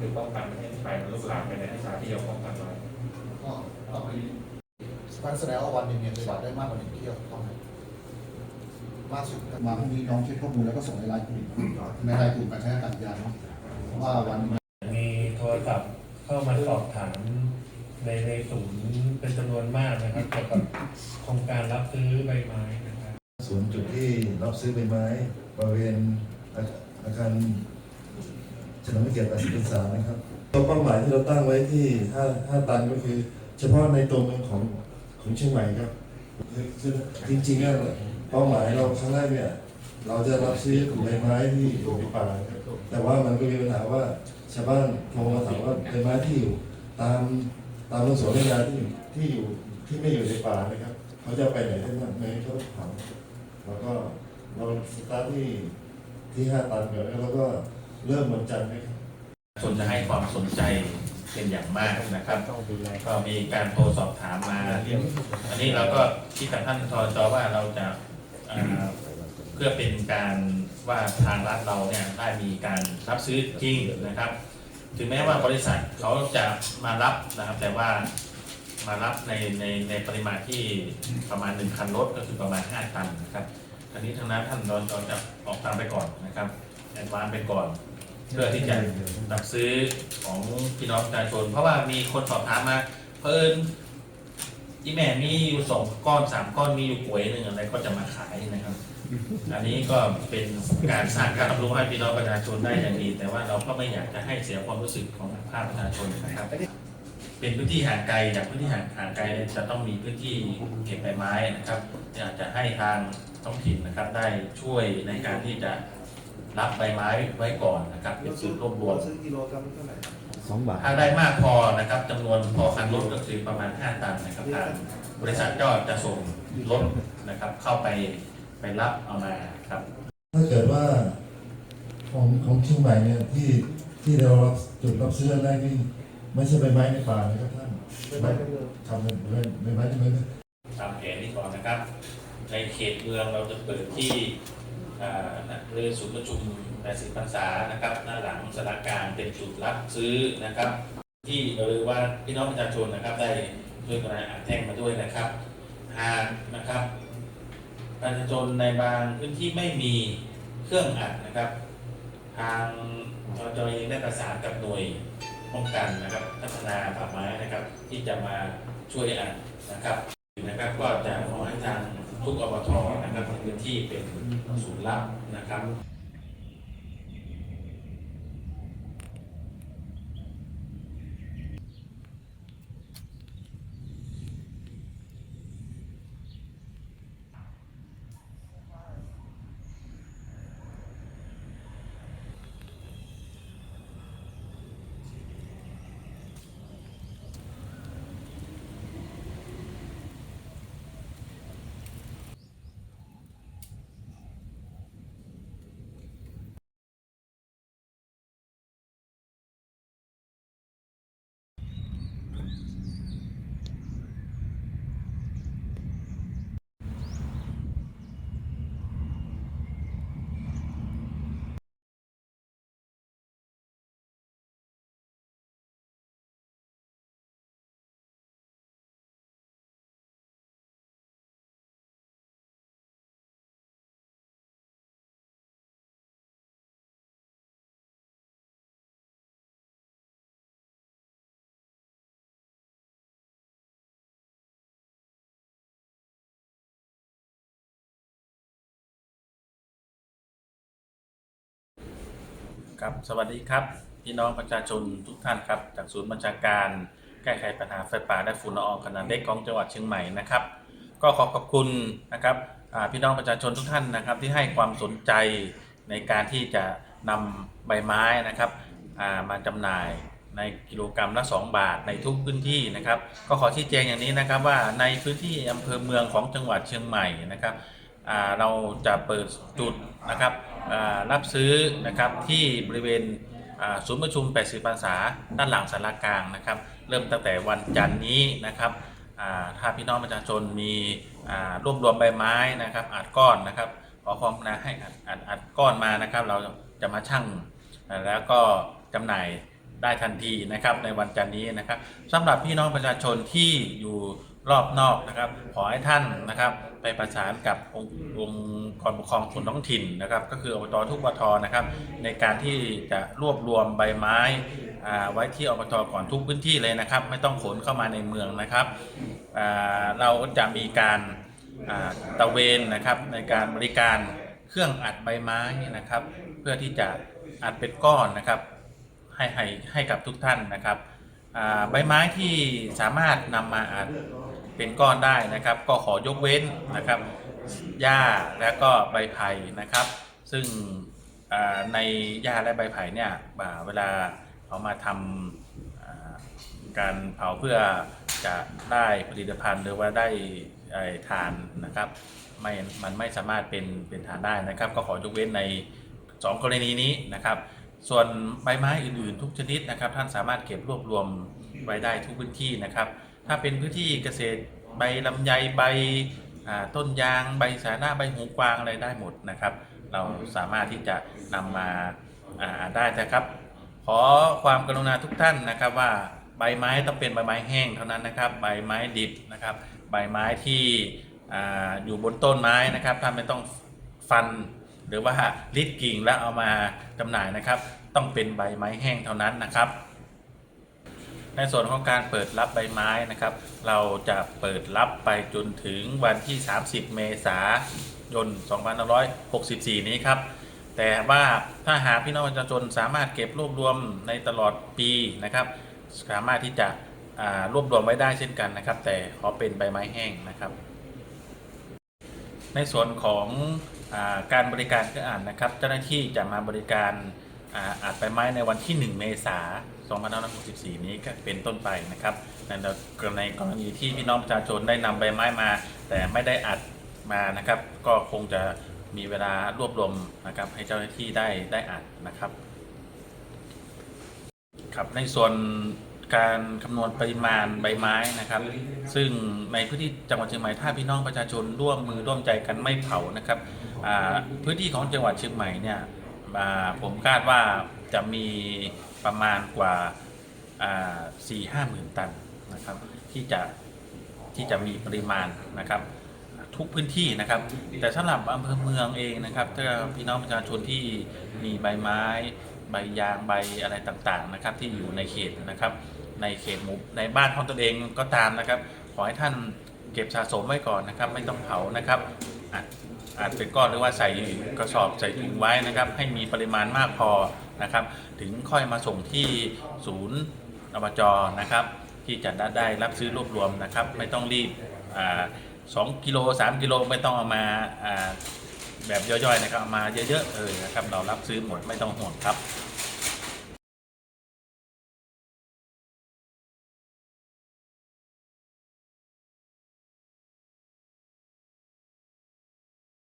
คือป้องกันไม่ให้ไฟมันลุกลามไปในสานที่เราป้องกันไว้ก็ต่อไปการแสดงว่าวันหนึ่งเนี่ยจะได้มากกว่าหนึ่งเที่ยวต้องไหมมาสุดมาพรุ่งนี้น้องเช็คข้อมูลแล้วก็ส่งในไลน์กลุ่มในไลน์กลุ่มการใช้อากาศยานเนาะว่าวันมีโทรศัพท์เข้ามาสอบถามในในศูนย์เป็นจำนวนมากนะครับเกี่ยวกับโครงการรับซื้อใบไม้นะครับศูนย์จุดที่รับซื้อใบไม้บริเวณอาคาร เฉลิมพระเกียรติ80พรรษานะครับตัวเป้าหมายที่เราตั้งไว้ที่ 5 5 ตันก็คือ เฉพาะในตัวเมืองของของเชียงใหม่ครับคือจริงๆแล้วเป้าหมายเราครั้งแรกเนี่ย เราจะรับซื้อใบไม้ที่อยู่ในป่าครับแต่ว่ามันก็มีปัญหาว่าชาวบ้านโทรมาถามว่าใบไม้ที่อยู่ตามตามสวนระยาที่อยู่ที่อยู่ที่ไม่อยู่ในป่านะครับ เขาจะไปไหนได้บ้างไม่เขาต้องเผาแล้วก็เราสตาร์ทที่ที่ห้าตันก่อนแล้วเราก็ เริ่มวันจันทร์นะครับคนจะให้ความสนใจเป็นอย่างมากนะครับ ก็มีการโทรสอบถามมาอันนี้เราก็ที่กับท่านทจว่าเราจะเอ่อเพื่อเป็นการว่าทางรัฐเราเนี่ยได้มีการรับซื้อจริงนะครับ ถึงแม้ว่าบริษัทเขาจะมารับนะครับ แต่ว่ามารับในในในปริมาณที่ประมาณ1คันรถก็คือประมาณ 5 ตันนะครับอันนี้ทางนั้นท่านรจจะออกตามไปก่อนนะครับ แอดวานไปก่อน เพื่อที่จะรับซื้อของพี่น้องประชาชน เพราะว่ามีคนสอบถามมาเพิ่นที่แม่มีอยู่สองก้อนสามก้อนมีอยู่ป่วยหนึ่งอะไรก็จะมาขายนะครับ อันนี้ก็เป็นการสร้างการรับรู้ให้พี่น้องประชาชนได้อย่างดี แต่ว่าเราก็ไม่อยากจะให้เสียความรู้สึกของภาคประชาชนนะครับ เป็นพื้นที่ห่างไกลจากพื้นที่ห่างห่างไกลเนี่ยจะต้องมีพื้นที่เก็บใบไม้นะครับอยากจะให้ทางท้องถิ่นนะครับได้ช่วยในการที่จะ รับใบไม้ไว้ก่อนนะครับเป็นจุดรวบรวมซื้อกิโลกรัมเท่าไหร่สองบาท ถ้าได้มากพอนะครับจำนวนพอคันรถก็คือประมาณ 5 ตันนะครับทางบริษัทก็จะส่งรถนะครับเข้าไปไปรับเอามาครับถ้าเกิดว่าของของเชียงใหม่เนี่ยที่ที่เรารับจุดรับซื้อแรกนี่ไม่ใช่ใบไม้ในป่านะครับท่านไม่ได้เป็นเงินทำเป็นใบใบไม้ที่มันตามแผนนี้ก่อนนะครับ ในเขตเมืองเราจะเปิดที่ เรือศูนย์ประชุม80พรรษานะครับหน้าหลังสถารการณ์เป็นจุดรับซื้อนะครับ ที่หรือว่าพี่น้องประชาชนนะครับ ได้ช่วยกันอ่านแท่งมาด้วยนะครับหากนะครับประชาชนในบางพื้นที่ไม่มีเครื่องอัดนะครับ ทางจจเองได้ประสานกับหน่วยป้องกันนะครับ พัฒนาป่าไม้นะครับ ที่จะมาช่วยอัดนะครับ นะครับก็จะขอให้ทางทุกอบทนะครับในพื้นที่เป็นศูนย์รับนะครับ ครับสวัสดีครับ พี่น้องประชาชนทุกท่านครับ จากศูนย์บัญชาการแก้ไขปัญหาไฟป่าและฝุ่นละอองขนาดเล็กของจังหวัดเชียงใหม่นะครับ ก็ขอขอบคุณนะครับพี่น้องประชาชนทุกท่านนะครับ ที่ให้ความสนใจในการที่จะนำใบไม้นะครับมาจำหน่ายในกิโลกรัมละ 2 บาทในทุกพื้นที่นะครับ ก็ขอชี้แจงอย่างนี้นะครับว่าในพื้นที่อำเภอเมืองของจังหวัดเชียงใหม่นะครับ เราจะเปิดจุดนะครับรับซื้อนะครับที่บริเวณศูนย์ประชุม 80พรรษาด้านหลังสารกลางนะครับ เริ่มตั้งแต่วันจันทร์นี้นะครับถ้าพี่น้องประชาชนมีรวบรวมใบไม้นะครับอัดก้อนนะครับขอความกรุณาให้อัดอัดอัดก้อนมานะครับ เราจะมาชั่งแล้วก็จำหน่ายได้ทันทีนะครับในวันจันทร์นี้นะครับสำหรับพี่น้องประชาชนที่อยู่ รอบนอกนะครับ ขอให้ท่านนะครับ ไปประสานกับองค์องค์กรปกครองส่วนท้องถิ่นนะครับ ก็คืออบตทุกอบตนะครับ ในการที่จะรวบรวมใบไม้ไว้ที่อบตก่อนทุกพื้นที่เลยนะครับ ไม่ต้องขนเข้ามาในเมืองนะครับเราจะมีการาตะเวนนะครับในการบริการเครื่องอัดใบไม้นะครับ เพื่อที่จะอัดเป็นก้อนนะครับให้ให้ให้กับทุกท่านนะครับใบไม้ที่สามารถนำมาอัด เป็นก้อนได้นะครับ ก็ขอยกเว้นนะครับหญ้าและก็ใบไผ่นะครับ ซึ่งในหญ้าและใบไผ่เนี่ยอ่าเวลาเอามาทำการเผาเพื่อจะได้ผลิตภัณฑ์หรือว่าได้ทานนะครับไม่มันไม่สามารถเป็นเป็นทานได้นะครับ ก็ขอยกเว้นในสองกรณีนี้นะครับ ส่วนใบไม้อื่นๆ ทุกชนิดนะครับ ท่านสามารถเก็บรวบรวมไว้ได้ทุกพื้นที่นะครับถ้าเป็นพื้นที่เกษตรใบลำไยใบต้นยางใบสาหน้าใบหูกวางอะไรได้หมดนะครับ เราสามารถที่จะนำมาได้นะครับ ขอความกรุณาทุกท่านนะครับว่าใบไม้ต้องเป็นใบไม้แห้งเท่านั้นนะครับ ใบไม้ดิบนะครับ ใบไม้ที่ออยู่บนต้นไม้นะครับท่านไม่ต้องฟันหรือว่าลิดกิ่งแล้วเอามาจำหน่ายนะครับ ต้องเป็นใบไม้แห้งเท่านั้นนะครับ ในส่วนของการเปิดรับใบไม้นะครับ เราจะเปิดรับไปจนถึงวันที่ 30 เมษายน 2564 นี้ครับ แต่ว่าถ้าหากพี่น้องประชาชนสามารถเก็บรวบรวมในตลอดปีนะครับ สามารถที่จะรวบรวมไว้ได้เช่นกันนะครับ แต่ขอเป็นใบไม้แห้งนะครับ ในส่วนของอาการบริการเครื่องอ่านนะครับ เจ้าหน้าที่จะมาบริการอาอัดใบไม้ในวันที่ 1 เมษายน 2564 นี้ก็เป็นต้นไปนะครับในในกรณีที่พี่น้องประชาชนได้นำใบไม้มา แต่ไม่ได้อัดมานะครับ ก็คงจะมีเวลารวบรวมนะครับ ให้เจ้าหน้าที่ได้ได้อัดนะครับครับในส่วนการคำนวณปริมาณใบไม้นะครับ ซึ่งในพื้นที่จังหวัดเชียงใหม่ถ้าพี่น้องประชาชนร่วมมือร่วมใจกันไม่เผานะครับพื้นที่ของจังหวัดเชียงใหม่เนี่ยผมคาดว่าจะมี ประมาณกว่าสี่ห้าหมื่นตันนะครับที่จะที่จะมีปริมาณนะครับทุกพื้นที่นะครับ แต่สำหรับอำเภอเมืองเองนะครับถ้าพี่น้องประชาชนที่มีใบไม้ ใบยางใบอะไรต่างๆนะครับที่อยู่ในเขตนะครับในเขตหมู่ในบ้านของตนเองก็ตามนะครับ ขอให้ท่านเก็บสะสมไว้ก่อนนะครับ ไม่ต้องเผานะครับอาจอาจเป็นก้อนหรือว่าใส่กระสอบใส่ถุงไว้นะครับ ให้มีปริมาณมากพอ นะครับ ถึงค่อยมาส่งที่ศูนย์อบจนะครับ ที่จะได้รับซื้อรวบรวมนะครับ ไม่ต้องรีบสองกิโลสามกิโลไม่ต้องเอามาแบบย่อยๆนะครับเอามาเยอะๆเลยนะครับเรารับซื้อหมดไม่ต้องห่วงครับ